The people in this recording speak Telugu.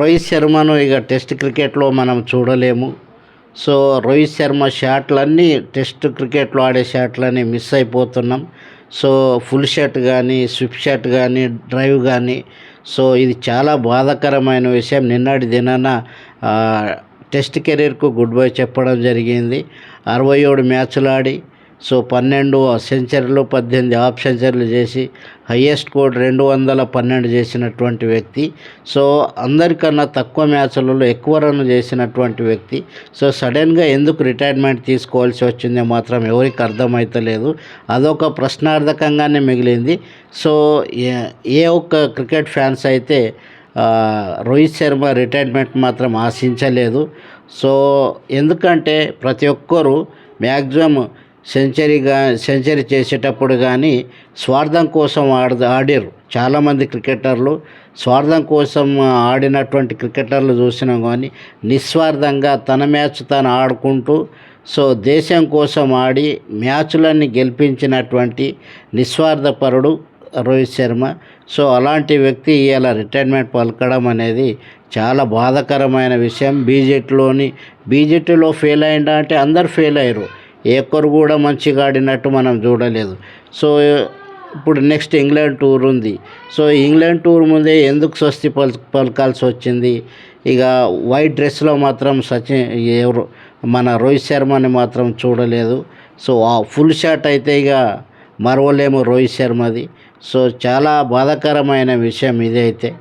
రోహిత్ శర్మను ఇక టెస్ట్ క్రికెట్లో మనం చూడలేము. సో రోహిత్ శర్మ షాట్లన్నీ టెస్ట్ క్రికెట్లో ఆడే షాట్లన్నీ మిస్ అయిపోతున్నాం. సో ఫుల్ షాట్ కానీ స్విప్ షాట్ కానీ డ్రైవ్ కానీ సో ఇది చాలా బాధాకరమైన విషయం. నిన్నటి దినాన టెస్ట్ కెరీర్కు గుడ్ బై చెప్పడం జరిగింది. అరవై ఏడు మ్యాచ్లు ఆడి సో పన్నెండు సెంచరీలు పద్దెనిమిది హాఫ్ సెంచరీలు చేసి హయ్యెస్ట్ కోడ్ రెండు వందల పన్నెండు చేసినటువంటి వ్యక్తి. సో అందరికన్నా తక్కువ మ్యాచ్లలో ఎక్కువ రన్ చేసినటువంటి వ్యక్తి. సో సడన్గా ఎందుకు రిటైర్మెంట్ తీసుకోవాల్సి వచ్చిందో మాత్రం ఎవరికి అర్థమవుతలేదు అదొక ప్రశ్నార్థకంగానే మిగిలింది. సో ఏ- ఒక్క క్రికెట్ ఫ్యాన్స్ అయితే రోహిత్ శర్మ రిటైర్మెంట్ మాత్రం ఆశించలేదు. సో ఎందుకంటే ప్రతి ఒక్కరూ మ్యాక్సిమం సెంచరీగా సెంచరీ చేసేటప్పుడు కానీ స్వార్థం కోసం ఆడ ఆడారు. చాలామంది క్రికెటర్లు స్వార్థం కోసం ఆడినటువంటి క్రికెటర్లు చూసినాం కానీ నిస్వార్థంగా తన మ్యాచ్ తను ఆడుకుంటూ సో దేశం కోసం ఆడి మ్యాచ్లన్నీ గెలిపించినటువంటి నిస్వార్థపరుడు రోహిత్ శర్మ. సో అలాంటి వ్యక్తి ఇలా రిటైర్మెంట్ పలకడం అనేది చాలా బాధాకరమైన విషయం. బీజేపీలోని బీజేపీలో ఫెయిల్ అయిందా అంటే అందరు ఫెయిల్ అయ్యారు. ఏ ఒక్కరు కూడా మంచిగా ఆడినట్టు మనం చూడలేదు. సో ఇప్పుడు నెక్స్ట్ ఇంగ్లాండ్ టూర్ ఉంది. సో ఇంగ్లాండ్ టూర్ ముందే ఎందుకు స్వస్తి పల్ పలకాల్సి వచ్చింది? ఇక వైట్ డ్రెస్లో మాత్రం సచిన్ ఎవరు మన రోహిత్ శర్మని మాత్రం చూడలేదు. సో ఆ ఫుల్ షాట్ అయితే ఇక మరవలేము రోహిత్ శర్మది. సో చాలా బాధాకరమైన విషయం ఇదైతే.